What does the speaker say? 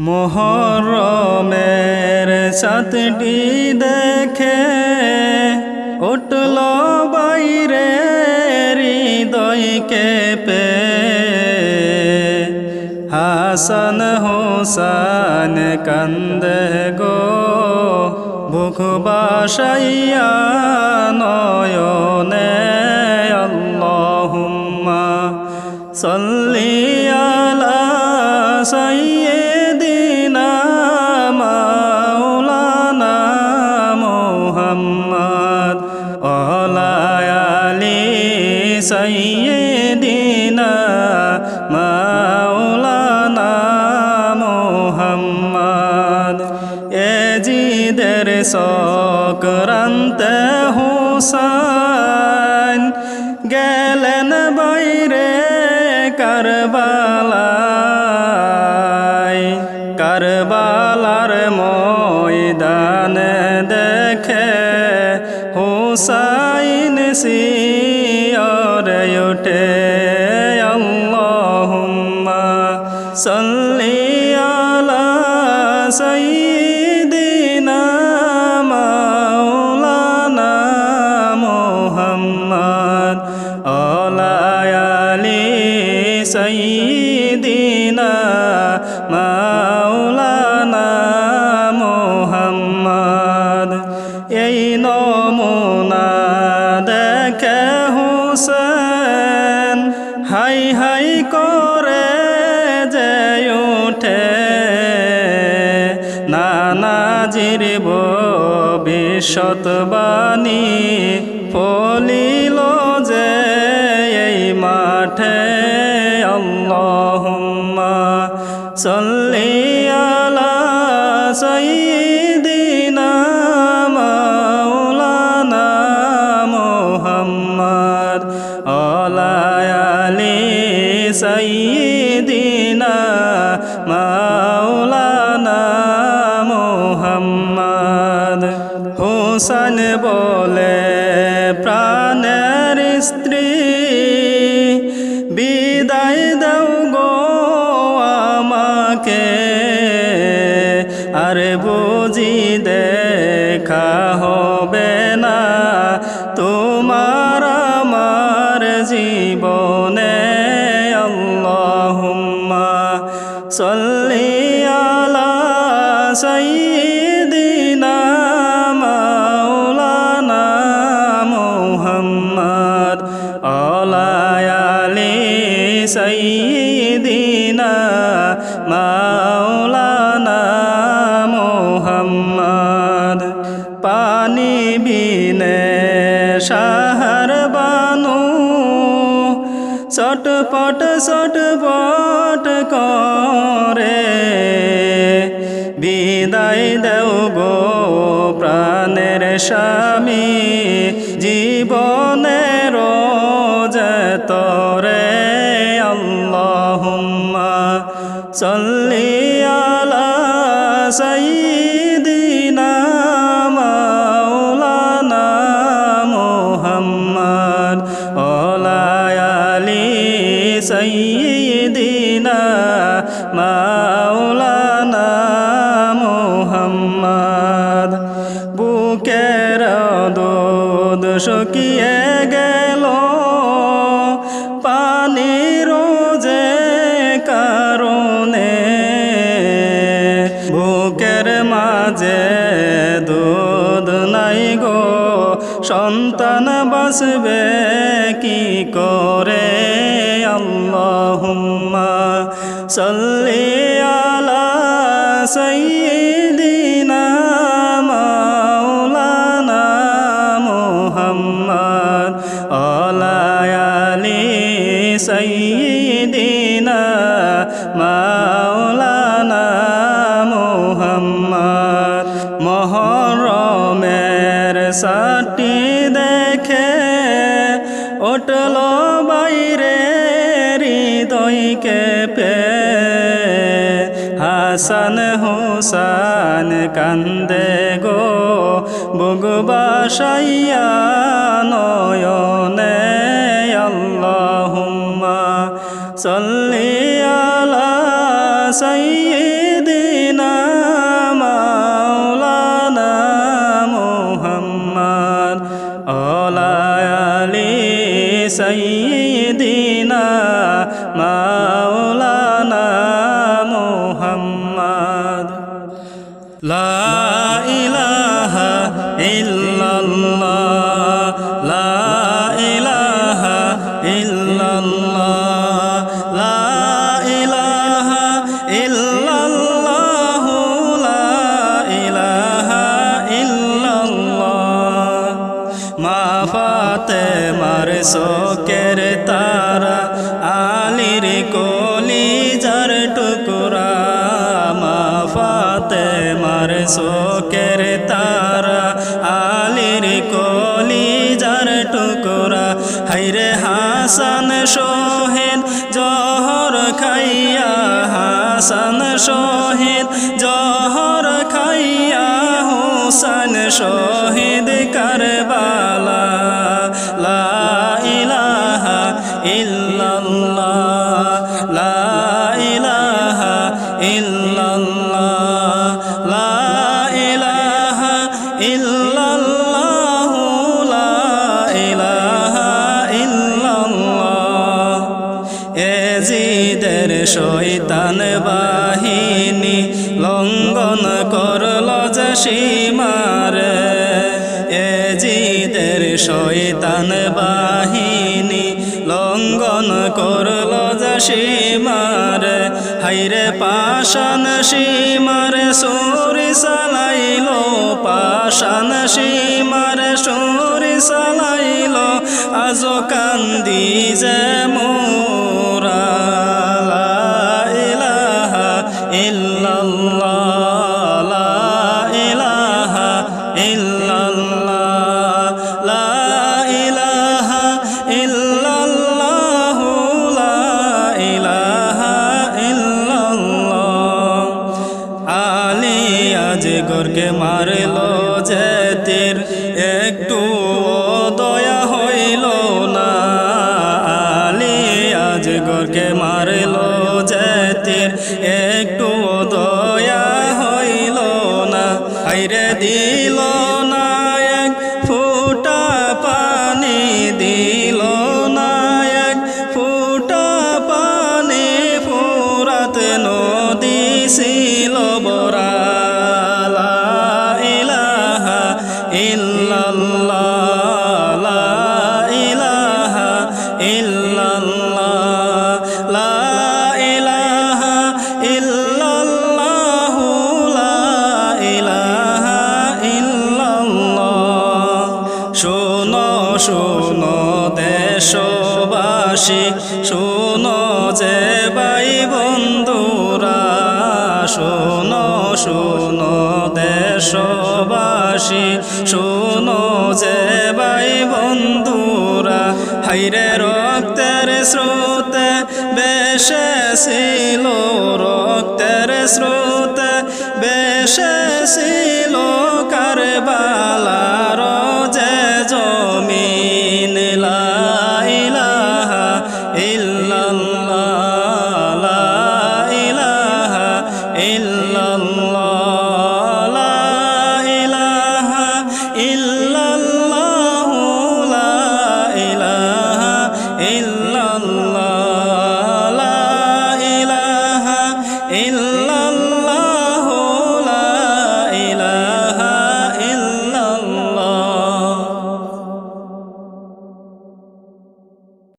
মোহরমের সাতটি দেখে উঠল বাইরে হৃদয়কে পে হাসন হোসান কান্দে গো, বুক বাসাইয়া নয়নে আল্লাহুম্মা সাল্লি আলা সাইয়্যিদিনা সাইয়্যিদিনা মাওলানা মুহাম্মদ। এজিদের সকরান্তে হুসাইন গেলেন বাইরে কারবালায়। কারবালার ময়দানে দেখে হুসাইন সিয়রে উঠে আল্লাহুম্মা সাল্লি আলা সাইয়্যিদিনা মাওলানা মুহাম্মদ আলা আলি নানাজির ভবিষ্যৎবাণী ফলিল যে এই মাঠে আল্লাহুম্মা সাল্লি আলা সাইয়্যিদিনা মাওলানা মুহাম্মদ আলা আলি সাইয়্যিদিনা মুহাম্মদ হোসেন বলে প্রাণের স্ত্রী বিদায় দাও গো আমাকে। আর বুঝি দেখা চটপট চটপট করে। বিদায় দেও গো প্রাণের স্বামী জীবনের তরে। আল্লাহুম্মা সাল্লি আলা সাইয়্যিদিনা মাওলানা মুহাম্মদ। বুকের দুধ শুকিয়ে গেল পানি রোজে কারণে। বুকের মাঝে দুধ নাই গো, সন্তান বাসবে কি করে? আল্লাহুম্মা সাল্লি আলা সাইয়্যিদিনা মাওলানা মুহাম্মদ, আলা আলি সাইয়্যিদিনা মাওলানা মুহাম্মদ। মহরমের সাটি দেখে উঠল বাইরে হৃদয়কে হাসান হোসান কান্দে গো বুগবাসাইয়া নয়নে আল্লাহুম্মা সল্লি আলা সাইয়্যিদিনা মাওলানা মুহাম্মদ, আলা আলি সাইয়্যিদিনা মাওলানা শোকের তারা, আলির কলি যার টুকুরা। হাইরে হাসান সোহেন জহর খাইয়া, হাসান সোহেন জহর খাইয়া হুসান শহীদ। ইল্লাল্লাহ এজিদের শৈতান বাহিনী লঙ্ঘন করল যে সীমার। এজিদের শৈতান বাহিনী লঙ্ঘন করল যে সীমার। হাইরে পাশান সীমার সুরি সালাইল পাশান সীমার সুর সালাইল আজ কান্দি যে মারল জাতির তীর একটু দয়া হইল না। হাইরে দিল নায়ক ফুটা পানি দিল না, এক ফুটা পানি ফুরাত নদী দেশবাসী শোনো যে ভাই বন্ধুরা, হাইরে রক্তের স্রোতে বেশে ছিল রক্তের স্রোতে বেশে ছিল কারবালার